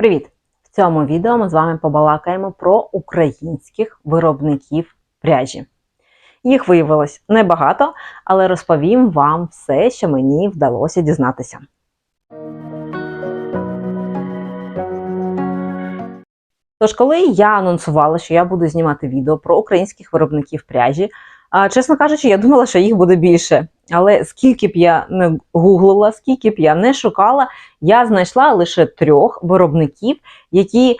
Привіт! В цьому відео ми з вами побалакаємо про українських виробників пряжі. Їх виявилось небагато, але розповім вам все, що мені вдалося дізнатися. Тож, коли я анонсувала, що я буду знімати відео про українських виробників пряжі, а, чесно кажучи, я думала, що їх буде більше. Але скільки б я не гуглила, скільки б я не шукала, я знайшла лише трьох виробників, які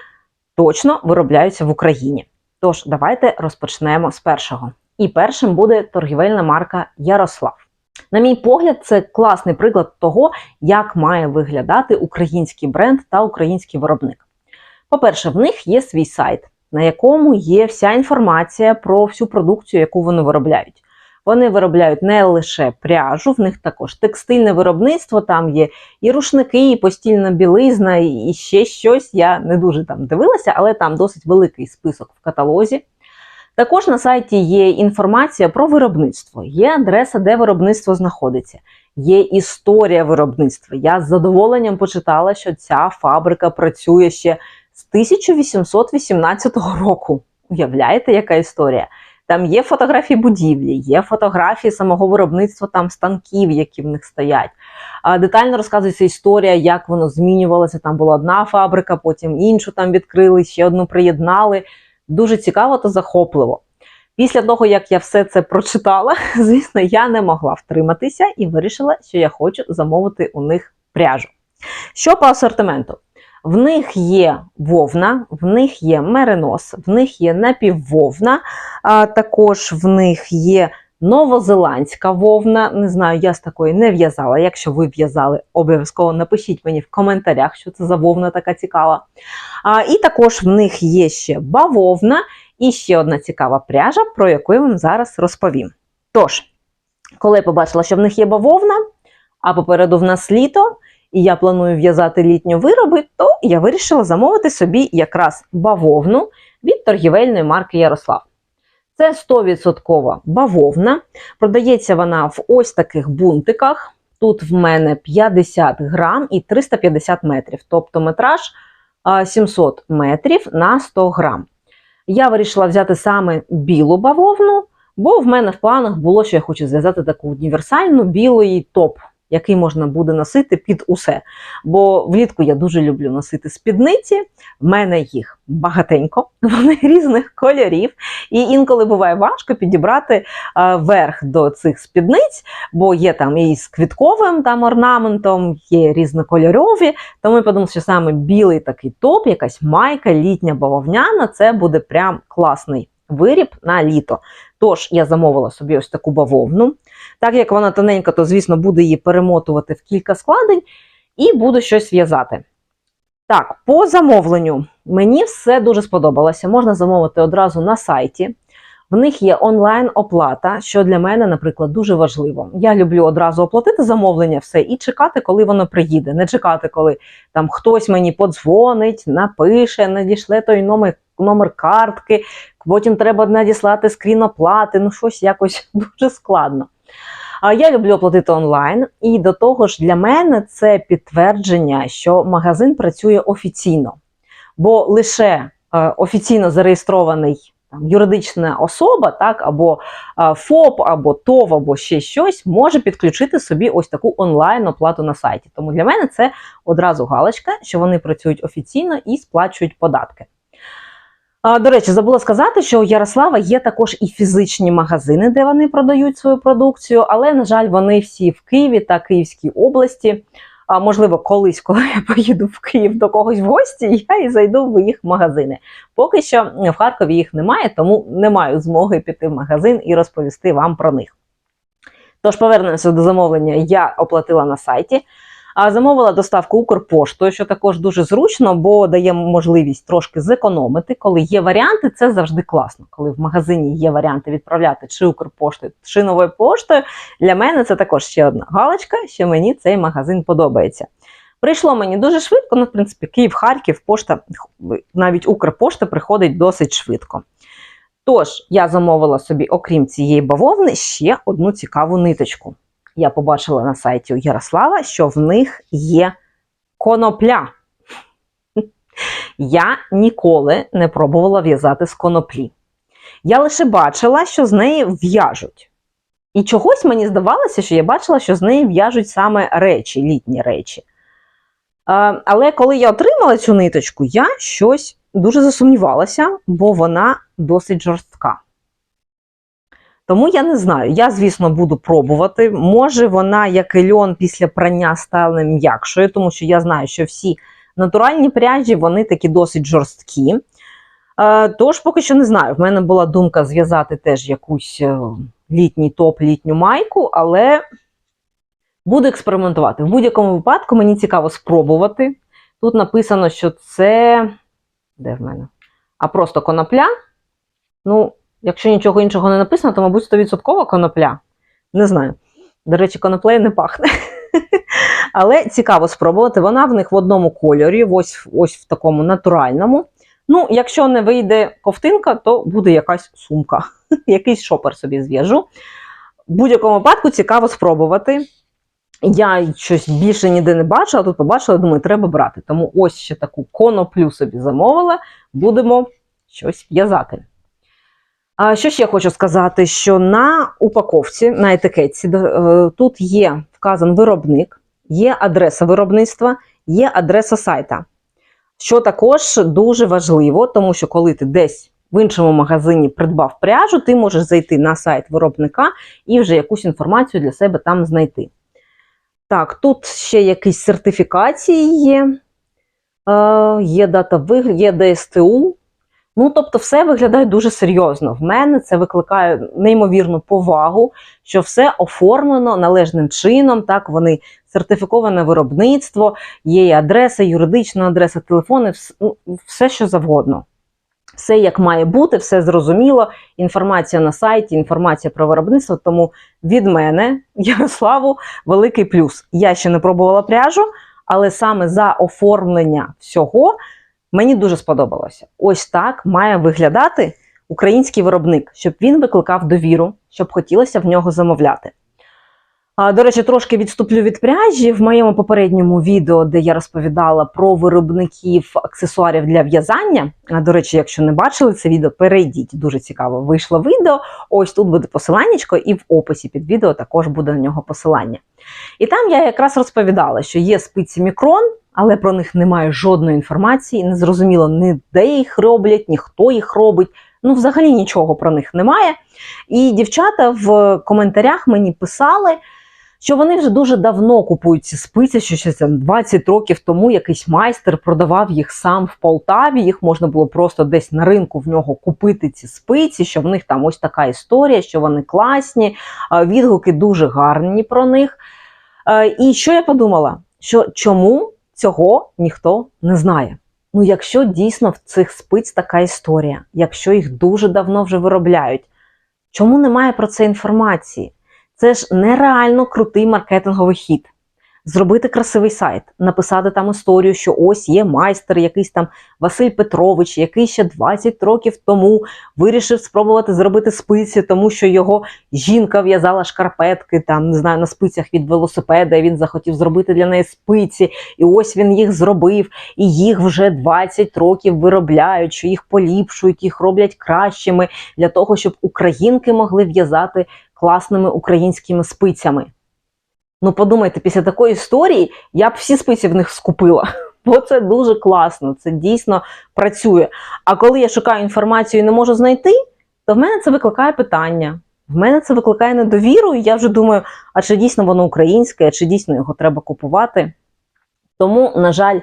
точно виробляються в Україні. Тож, давайте розпочнемо з першого. І першим буде торгівельна марка Ярослав. На мій погляд, це класний приклад того, як має виглядати український бренд та український виробник. По-перше, в них є свій сайт, на якому є вся інформація про всю продукцію, яку вони виробляють. Вони виробляють не лише пряжу, в них також текстильне виробництво, там є і рушники, і постільна білизна, і ще щось. Я не дуже там дивилася, але там досить великий список в каталозі. Також на сайті є інформація про виробництво, є адреса, де виробництво знаходиться, є історія виробництва. Я з задоволенням почитала, що ця фабрика працює ще 1818 року. Уявляєте, яка історія? Там є фотографії будівлі, є фотографії самого виробництва там станків, які в них стоять. А детально розказується історія, як воно змінювалося. Там була одна фабрика, потім іншу там відкрили, ще одну приєднали. Дуже цікаво та захопливо. Після того, як я все це прочитала, звісно, я не могла втриматися і вирішила, що я хочу замовити у них пряжу. Що по асортименту? В них є вовна, в них є меринос, в них є напіввовна, а також в них є новозеландська вовна. Не знаю, я з такої не в'язала. Якщо ви в'язали, обов'язково напишіть мені в коментарях, що це за вовна така цікава. А, І також в них є ще бавовна і ще одна цікава пряжа, про яку я вам зараз розповім. Тож, коли я побачила, що в них є бавовна, а попереду в нас літо і я планую в'язати літні вироби, то я вирішила замовити собі якраз бавовну від торгівельної марки Ярослав. Це 100% бавовна. Продається вона в ось таких бунтиках. Тут в мене 50 грам і 350 метрів, тобто метраж 700 метрів на 100 грам. Я вирішила взяти саме білу бавовну, бо в мене в планах було, що я хочу зв'язати таку універсальну білий топ який можна буде носити під усе. Бо влітку я дуже люблю носити спідниці, в мене їх багатенько, вони різних кольорів. І інколи буває важко підібрати а, верх до цих спідниць, бо є там і з квітковим там орнаментом, є різнокольорові. Тому я подумала, що саме білий такий топ, якась майка, літня бавовняна це буде прям класний виріб на літо. Тож я замовила собі ось таку бавовну. Так як вона тоненька, то, звісно, буду її перемотувати в кілька складень і буду щось в'язати. Так, по замовленню мені все дуже сподобалося. Можна замовити одразу на сайті. В них є онлайн-оплата, що для мене, наприклад, дуже важливо. Я люблю одразу оплатити замовлення, все і чекати, коли воно приїде. Не чекати, коли там хтось мені подзвонить, напише, надішле той номер номер картки, потім треба надіслати скрін оплати, ну щось якось дуже складно. А я люблю оплатити онлайн, і до того ж, для мене це підтвердження, що магазин працює офіційно, бо лише е, офіційно зареєстрований там, юридична особа, так, або ФОП, або ТОВ, або ще щось, може підключити собі ось таку онлайн-оплату на сайті. Тому для мене це одразу галочка, що вони працюють офіційно і сплачують податки. До речі, забула сказати, що у Ярослава є також і фізичні магазини, де вони продають свою продукцію, але, на жаль, вони всі в Києві та Київській області. А можливо, колись, коли я поїду в Київ до когось в гості, я і зайду в їх магазини. Поки що в Харкові їх немає, тому не маю змоги піти в магазин і розповісти вам про них. Тож, повернемося до замовлення, я оплатила на сайті. А замовила доставку Укрпоштою, що також дуже зручно, бо дає можливість трошки зекономити. Коли є варіанти, це завжди класно. Коли в магазині є варіанти відправляти чи Укрпоштою, чи новою поштою. Для мене це також ще одна галочка, що мені цей магазин подобається. Прийшло мені дуже швидко, ну, в принципі, Київ, Харків, пошта, навіть Укрпошта приходить досить швидко. Тож, я замовила собі, окрім цієї бавовни, ще одну цікаву ниточку я побачила на сайті у Ярослава, що в них є конопля. Я ніколи не пробувала в'язати з коноплі. Я лише бачила, що з неї в'яжуть. І чогось мені здавалося, що я бачила, що з неї в'яжуть саме речі, літні речі. Але коли я отримала цю ниточку, я щось дуже засумнівалася, бо вона досить жорстка. Тому я не знаю. Я, звісно, буду пробувати. Може, вона, як і льон, після прання стане м'якшою, тому що я знаю, що всі натуральні пряжі вони такі досить жорсткі. Е, Тож, поки що не знаю. В мене була думка зв'язати теж якусь е, літній топ, літню майку, але буду експериментувати. В будь-якому випадку мені цікаво спробувати. Тут написано, що це. Де в мене? А просто конопля. Ну, якщо нічого іншого не написано, то, мабуть, 100% конопля. Не знаю. До речі, коноплею не пахне. Але цікаво спробувати. Вона в них в одному кольорі, ось, ось в такому натуральному. Ну, якщо не вийде ковтинка, то буде якась сумка. Якийсь шопер собі зв'яжу. В будь-якому випадку цікаво спробувати. Я щось більше ніде не бачила, тут побачила, думаю, треба брати. Тому ось ще таку коноплю собі замовила, будемо щось в'язати. Що ще хочу сказати, що на упаковці, на етикетці, е, тут є вказан виробник, є адреса виробництва, є адреса сайта. Що також дуже важливо, тому що коли ти десь в іншому магазині придбав пряжу, ти можеш зайти на сайт виробника і вже якусь інформацію для себе там знайти. Так, тут ще якісь сертифікації є, е, є дата вигляду, є ДСТУ. Ну, тобто, все виглядає дуже серйозно. В мене це викликає неймовірну повагу, що все оформлено належним чином. Так, вони сертифіковане виробництво, є і адреса, юридична адреса, телефони, ну, все, що завгодно. Все як має бути, все зрозуміло. Інформація на сайті, інформація про виробництво. Тому від мене, Ярославу, великий плюс. Я ще не пробувала пряжу, але саме за оформлення всього мені дуже сподобалося. Ось так має виглядати український виробник, щоб він викликав довіру, щоб хотілося в нього замовляти. А, До речі, трошки відступлю від пряжі. В моєму попередньому відео, де я розповідала про виробників аксесуарів для в'язання. а, До речі, якщо не бачили це відео, перейдіть. Дуже цікаво вийшло відео. Ось тут буде посиланнячко, і в описі під відео також буде на нього посилання. І там я якраз розповідала, що є спиці мікрон, але про них немає жодної інформації. Не зрозуміло ні де їх роблять, ні хто їх робить. Ну, взагалі нічого про них немає. І дівчата в коментарях мені писали, що вони вже дуже давно купують ці спиці, що ще 20 років тому якийсь майстер продавав їх сам в Полтаві. Їх можна було просто десь на ринку в нього купити ці спиці, що в них там ось така історія, що вони класні, відгуки дуже гарні про них. Е, І що я подумала? Що чому цього ніхто не знає? Ну, якщо дійсно в цих спиць така історія, якщо їх дуже давно вже виробляють, чому немає про це інформації? Це ж нереально крутий маркетинговий хід. Зробити красивий сайт, написати там історію, що ось є майстер, якийсь там Василь Петрович, який ще 20 років тому вирішив спробувати зробити спиці, тому що його жінка в'язала шкарпетки, там не знаю, на спицях від велосипеда. і Він захотів зробити для неї спиці, і ось він їх зробив, і їх вже 20 років виробляють, що їх поліпшують, їх роблять кращими для того, щоб українки могли в'язати класними українськими спицями. Ну, подумайте, після такої історії я б всі спиці в них скупила. Бо це дуже класно, це дійсно працює. А коли я шукаю інформацію і не можу знайти, то в мене це викликає питання. В мене це викликає недовіру, і я вже думаю, а чи дійсно воно українське, а чи дійсно його треба купувати. Тому, на жаль,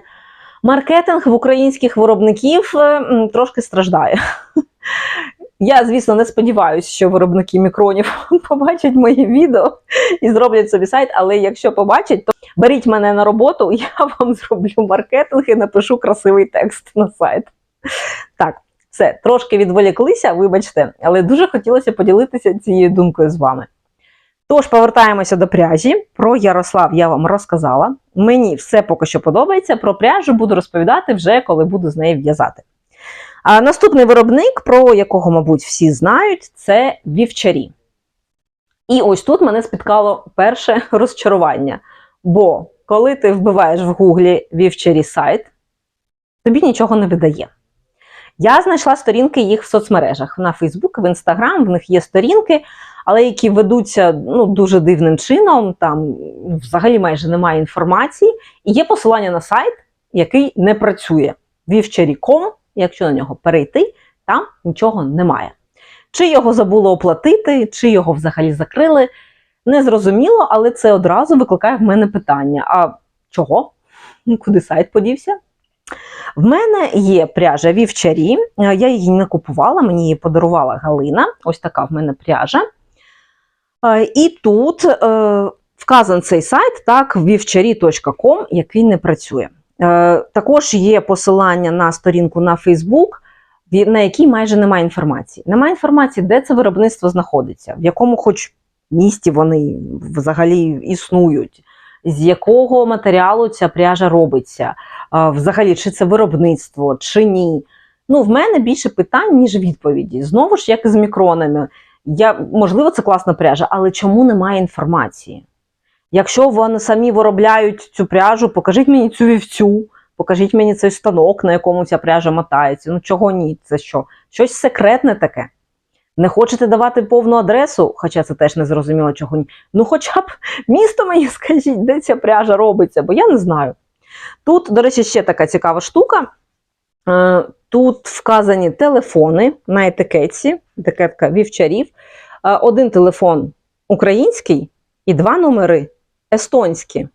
маркетинг в українських виробників е, трошки страждає. Я, звісно, не сподіваюся, що виробники мікронів побачать моє відео і зроблять собі сайт, але якщо побачать, то беріть мене на роботу, я вам зроблю маркетинг і напишу красивий текст на сайт. Так, все, трошки відволіклися, вибачте, але дуже хотілося поділитися цією думкою з вами. Тож, повертаємося до пряжі. Про Ярослав я вам розказала. Мені все поки що подобається. Про пряжу буду розповідати вже, коли буду з нею в'язати. А наступний виробник, про якого, мабуть, всі знають, це вівчарі. І ось тут мене спіткало перше розчарування. Бо коли ти вбиваєш в гуглі вівчарі сайт, тобі нічого не видає. Я знайшла сторінки їх в соцмережах на Фейсбук, в Інстаграм, в них є сторінки, але які ведуться ну, дуже дивним чином, там взагалі майже немає інформації, і є посилання на сайт, який не працює. Вівчарі.com, якщо на нього перейти, там нічого немає. Чи його забуло оплатити, чи його взагалі закрили, незрозуміло, але це одразу викликає в мене питання: а чого? Куди сайт подівся? В мене є пряжа вівчарі, е, я її не купувала, мені її подарувала Галина. Ось така в мене пряжа. Е, І тут е, вказан цей сайт, так, вівчарі.com, який не працює. Е, Також є посилання на сторінку на Facebook, на якій майже немає інформації. Немає інформації, де це виробництво знаходиться, в якому хоч місті вони взагалі існують, з якого матеріалу ця пряжа робиться, взагалі, чи це виробництво, чи ні. Ну, в мене більше питань, ніж відповіді. Знову ж, як і з мікронами. Я, можливо, це класна пряжа, але чому немає інформації? Якщо вони самі виробляють цю пряжу, покажіть мені цю вівцю, покажіть мені цей станок, на якому ця пряжа мотається. Ну чого ні? Це що? Щось секретне таке. Не хочете давати повну адресу, хоча це теж не зрозуміло, чого ні. Ну, хоча б місто мені скажіть, де ця пряжа робиться, бо я не знаю. Тут, до речі, ще така цікава штука. Е, Тут вказані телефони на етикетці, етикетка вівчарів. Е, Один телефон український і два номери естонські.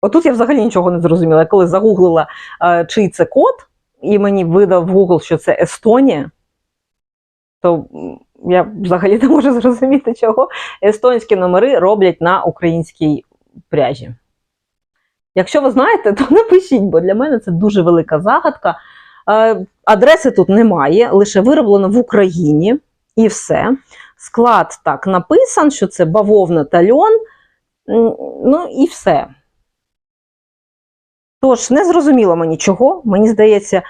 Отут я взагалі нічого не зрозуміла. Я коли загуглила, е, чий це код, і мені видав Google, що це Естонія, то я взагалі не можу зрозуміти, чого естонські номери роблять на українській пряжі. Якщо ви знаєте, то напишіть, бо для мене це дуже велика загадка. Е, Адреси тут немає, лише вироблено в Україні і все. Склад так написан, що це бавовна та льон. Ну і все. Тож, не зрозуміло мені чого. Мені здається,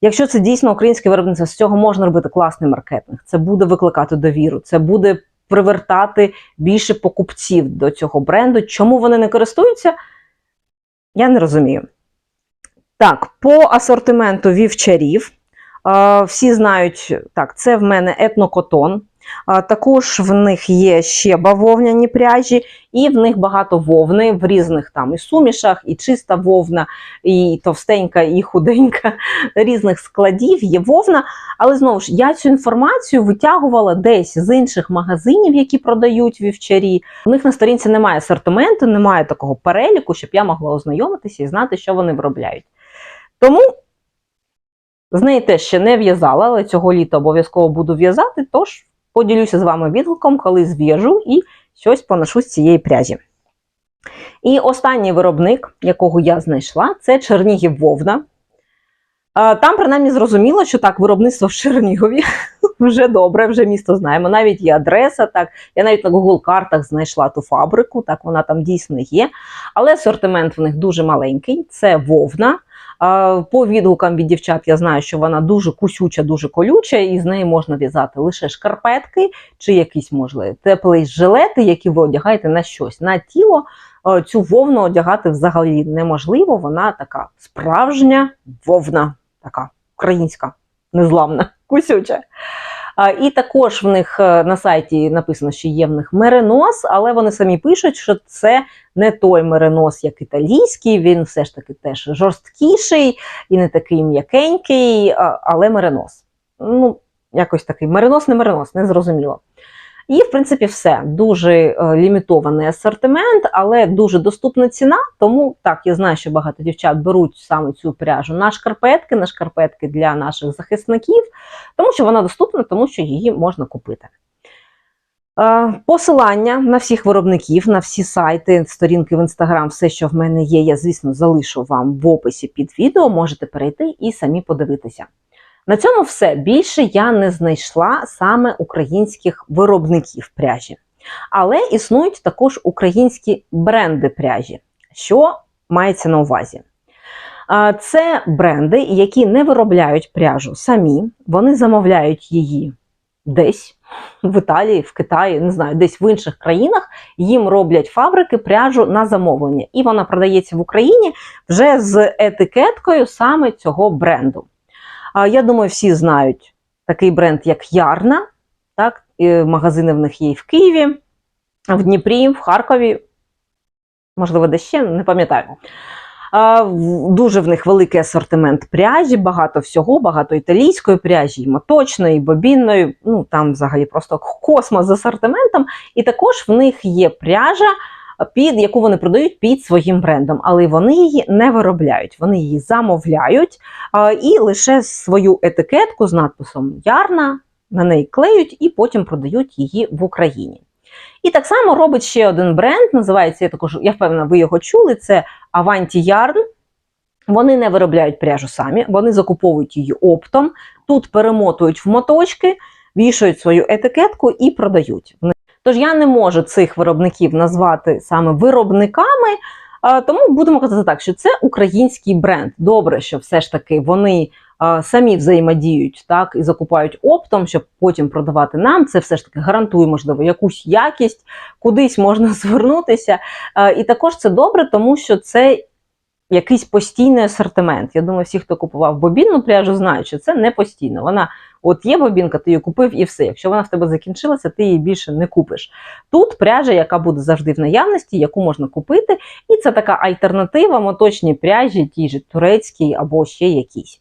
якщо це дійсно українське виробництво, з цього можна робити класний маркетинг. Це буде викликати довіру, це буде привертати більше покупців до цього бренду. Чому вони не користуються? Я не розумію. Так, по асортименту вівчарів. Всі знають, так, це в мене етнокотон. Також в них є ще бавовняні пряжі, і в них багато вовни в різних там і сумішах, і чиста вовна, і товстенька, і худенька, різних складів є вовна. Але знову ж я цю інформацію витягувала десь з інших магазинів, які продають вівчарі. У них на сторінці немає асортименту, немає такого переліку, щоб я могла ознайомитися і знати, що вони виробляють. Тому з неї теж ще не в'язала, але цього літа обов'язково буду в'язати. Тож поділюся з вами відгуком, коли зв'яжу і щось поношу з цієї пряжі. І останній виробник, якого я знайшла, це Чернігів Вовна. Там, принаймні, зрозуміло, що так, виробництво в Чернігові вже добре, вже місто знаємо. Навіть є адреса. Так, я навіть на Google картах знайшла ту фабрику, так вона там дійсно є. Але асортимент в них дуже маленький. Це вовна. По відгукам від дівчат я знаю, що вона дуже кусюча, дуже колюча, і з неї можна в'язати лише шкарпетки чи якісь, можливо, теплі жилети, які ви одягаєте на щось, на тіло. Е, Цю вовну одягати взагалі неможливо. Вона така справжня вовна, така українська, незламна, кусюча. І також в них е, на сайті написано, що є в них меренос, але вони самі пишуть, що це не той меренос, як італійський, він все ж таки теж жорсткіший і не такий м'якенький, але меренос. Ну, якось такий меренос, не меренос, не зрозуміло. І, в принципі, все. Дуже е, лімітований асортимент, але дуже доступна ціна. Тому так, я знаю, що багато дівчат беруть саме цю пряжу на шкарпетки, на шкарпетки для наших захисників, тому що вона доступна, тому що її можна купити. Е, Посилання на всіх виробників, на всі сайти, сторінки в інстаграм, все, що в мене є, я, звісно, залишу вам в описі під відео. Можете перейти і самі подивитися. На цьому все. Більше я не знайшла саме українських виробників пряжі. Але існують також українські бренди пряжі. Що мається на увазі? Це бренди, які не виробляють пряжу самі, вони замовляють її десь, в Італії, в Китаї, не знаю, десь в інших країнах їм роблять фабрики пряжу на замовлення, і вона продається в Україні вже з етикеткою саме цього бренду. Я думаю, всі знають такий бренд, як Ярна. Так, і магазини в них є і в Києві, в Дніпрі, в Харкові, можливо, де ще, не пам'ятаю. Дуже в них великий асортимент пряжі, багато всього, багато італійської пряжі, і моточної, і бобінної. Ну там взагалі просто космос з асортиментом. І також в них є пряжа, під яку вони продають під своїм брендом, але вони її не виробляють. Вони її замовляють і лише свою етикетку з надписом Ярна на неї клеють і потім продають її в Україні. І так само робить ще один бренд, називається я також, я впевнена, ви його чули. Це Avanti Yarn. Вони не виробляють пряжу самі, вони закуповують її оптом, тут перемотують в моточки, вішають свою етикетку і продають. Тож я не можу цих виробників назвати саме виробниками, тому будемо казати так, що це український бренд. Добре, що все ж таки вони самі взаємодіють так і закупають оптом, щоб потім продавати нам. Це все ж таки гарантує, можливо, якусь якість, кудись можна звернутися. І також це добре, тому що це якийсь постійний асортимент. Я думаю, всі, хто купував бобінну пряжу, знають, що це не постійно. Вона от є бобінка, ти її купив і все. Якщо вона в тебе закінчилася, ти її більше не купиш. Тут пряжа, яка буде завжди в наявності, яку можна купити, і це така альтернатива моточній пряжі, тій же турецькій або ще якійсь.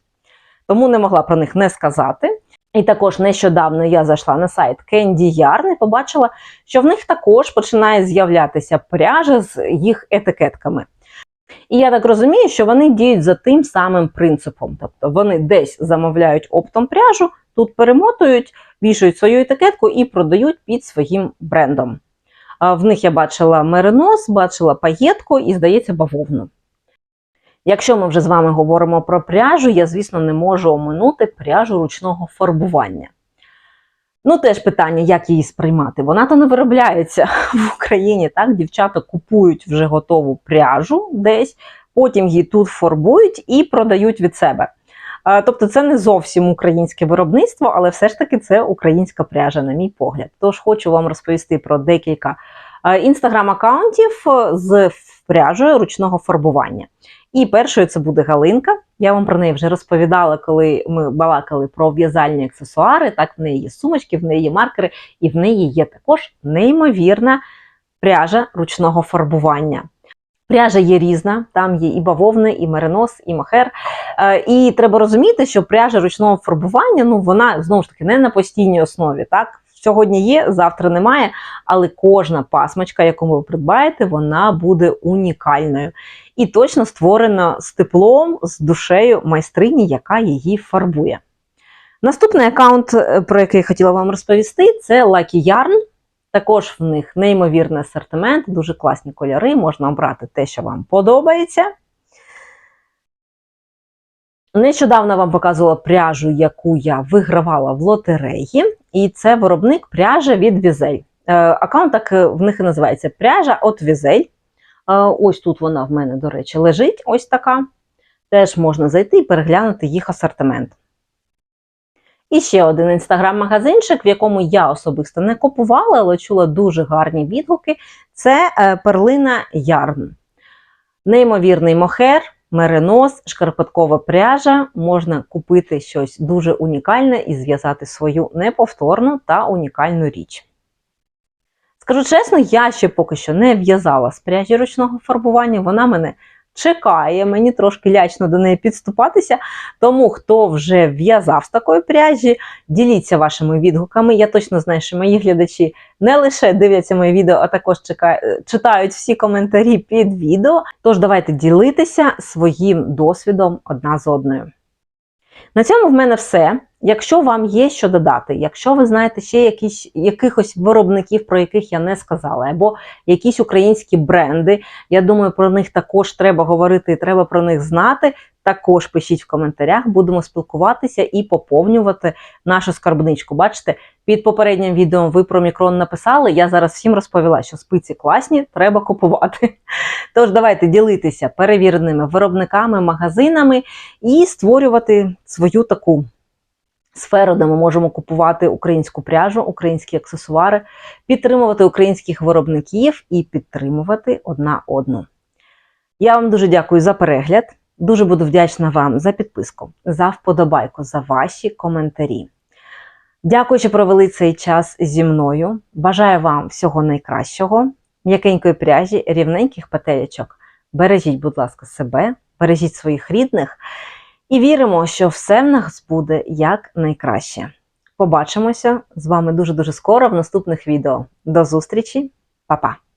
Тому не могла про них не сказати. І також нещодавно я зайшла на сайт Candy Yarn і побачила, що в них також починає з'являтися пряжа з їх етикетками. І я так розумію, що вони діють за тим самим принципом. Тобто вони десь замовляють оптом пряжу, тут перемотують, вішають свою етикетку і продають під своїм брендом. В них я бачила меринос, бачила паєтку і, здається, бавовну. Якщо ми вже з вами говоримо про пряжу, я, звісно, не можу оминути пряжу ручного фарбування. Ну, теж питання, як її сприймати. Вона то не виробляється в Україні. Так, дівчата купують вже готову пряжу десь, потім її тут фарбують і продають від себе. Тобто, це не зовсім українське виробництво, але все ж таки це українська пряжа, на мій погляд. Тож хочу вам розповісти про декілька інстаграм-аккаунтів е, з пряжею ручного фарбування. І першою це буде Галинка. Я вам про неї вже розповідала, коли ми балакали про в'язальні аксесуари. Так, в неї є сумочки, в неї є маркери, і в неї є також неймовірна пряжа ручного фарбування. Пряжа є різна, там є і бавовни, і меринос, і мохер. Е, І треба розуміти, що пряжа ручного фарбування, ну вона знову ж таки не на постійній основі. Так, сьогодні є, завтра немає, але кожна пасмочка, яку ви придбаєте, вона буде унікальною і точно створена з теплом, з душею майстрині, яка її фарбує. Наступний аккаунт, е, про який я хотіла вам розповісти, це Lucky Yarn. Також в них неймовірний асортимент, дуже класні кольори, можна обрати те, що вам подобається. Нещодавно вам показувала пряжу, яку я вигравала в лотереї, і це виробник пряжа від Візель. Е, Аккаунт так е, в них і називається пряжа от Візель. Е, Ось тут вона в мене, до речі, лежить ось така. Теж можна зайти і переглянути їх асортимент. І ще один інстаграм-магазинчик, в якому я особисто не купувала, але чула дуже гарні відгуки. Це е, перлина Ярн. Неймовірний мохер, меринос, шкарпеткова пряжа. Можна купити щось дуже унікальне і зв'язати свою неповторну та унікальну річ. Скажу чесно, я ще поки що не в'язала з пряжі ручного фарбування, вона мене чекає, мені трошки лячно до неї підступатися. Тому хто вже в'язав з такої пряжі, діліться вашими відгуками. Я точно знаю, що мої глядачі не лише дивляться мої відео, а також чекають, читають всі коментарі під відео. Тож давайте ділитися своїм досвідом одна з одною. На цьому в мене все. Якщо вам є що додати, якщо ви знаєте ще якісь, якихось виробників, про яких я не сказала, або якісь українські бренди, я думаю, про них також треба говорити і треба про них знати. Також пишіть в коментарях, будемо спілкуватися і поповнювати нашу скарбничку. Бачите, під попереднім відео ви про мікрон написали. Я зараз всім розповіла, що спиці класні, треба купувати. Тож давайте ділитися перевіреними виробниками, магазинами і створювати свою таку сферу, де ми можемо купувати українську пряжу, українські аксесуари, підтримувати українських виробників і підтримувати одна одну. Я вам дуже дякую за перегляд. Дуже буду вдячна вам за підписку, за вподобайку, за ваші коментарі. Дякую, що провели цей час зі мною. Бажаю вам всього найкращого, м'якенької пряжі, рівненьких петелечок. Бережіть, будь ласка, себе, бережіть своїх рідних і віримо, що все в нас буде як найкраще. Побачимося з вами дуже-дуже скоро в наступних відео. До зустрічі, Па-па!